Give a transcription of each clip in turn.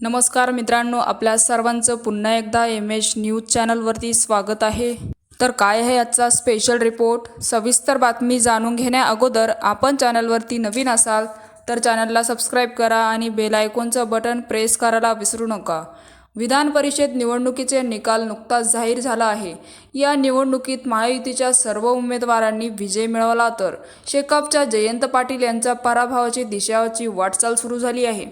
नमस्कार मित्रांनो आपल्या सर्वांचं पुन्हा एकदा एम एच न्यूज चॅनलवरती स्वागत आहे. तर काय आहे आजचा स्पेशल रिपोर्ट सविस्तर बातमी जाणून घेण्या अगोदर आपण चॅनलवरती नवीन असाल तर चॅनलला सबस्क्राईब करा आणि बेल आयकॉनचं बटन प्रेस करायला विसरू नका. विधान परिषद निवडणुकीचे निकाल नुकताच जाहीर झाला आहे. या निवडणुकीत महायुतीच्या सर्व उमेदवारांनी विजय मिळवला तर शेकापच्या जयंत पाटील यांच्या पराभवाची दिशाची वाटचाल सुरू झाली आहे.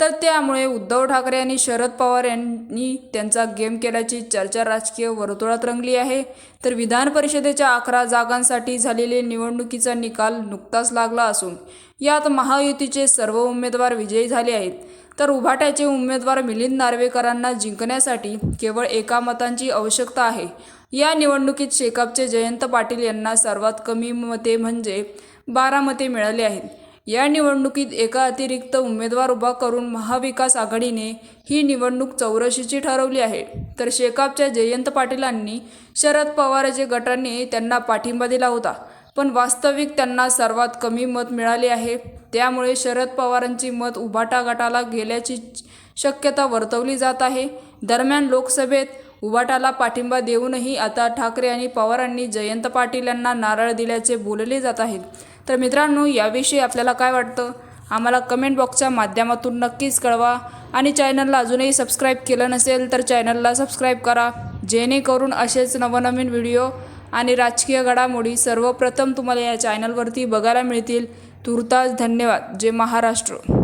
तर त्यामुळे उद्धव ठाकरे आणि शरद पवार यांनी त्यांचा गेम केल्याची चर्चा राजकीय वर्तुळात रंगली आहे. तर विधान परिषदेच्या अकरा जागांसाठी झालेले निवडणुकीचा निकाल नुकताच लागला असून यात महायुतीचे सर्व उमेदवार विजयी झाले आहेत. तर उभाट्याचे उमेदवार मिलिंद नार्वेकरांना जिंकण्यासाठी केवळ एका मतांची आवश्यकता आहे. या निवडणुकीत शेकापचे जयंत पाटील यांना सर्वात कमी मते म्हणजे बारा मते मिळाली आहेत. या निवडणुकीत एका अतिरिक्त उमेदवार उभा करून महाविकास आघाडीने ही निवडणूक चौरशीची ठरवली आहे. तर शेकापच्या जयंत पाटीलांनी शरद पवारचे गटाने त्यांना पाठिंबा दिला होता. पण वास्तविक त्यांना सर्वात कमी मत मिळाले आहे. त्यामुळे शरद पवारांची मत उभाटा गटाला गेल्याची शक्यता वर्तवली जात आहे. दरम्यान लोकसभेत उभाटाला पाठिंबा देऊनही आता ठाकरे आणि पवारांनी जयंत पाटील यांना नारळ दिल्याचे बोलले जात आहेत तर मित्रांनो याविषयी आपल्याला काय वाटतं? आम्हाला कमेंट बॉक्सच्या माध्यमातून नक्कीच कळवा. आणि चॅनलला अजूनही सबस्क्राईब केलं नसेल तर चॅनलला सबस्क्राईब करा. जेणेकरून असेच नवनवीन व्हिडिओ आणि राजकीय घडामोडी सर्वप्रथम तुम्हाला या चॅनलवरती बघायला मिळतील. तुर्तास धन्यवाद. जय महाराष्ट्र.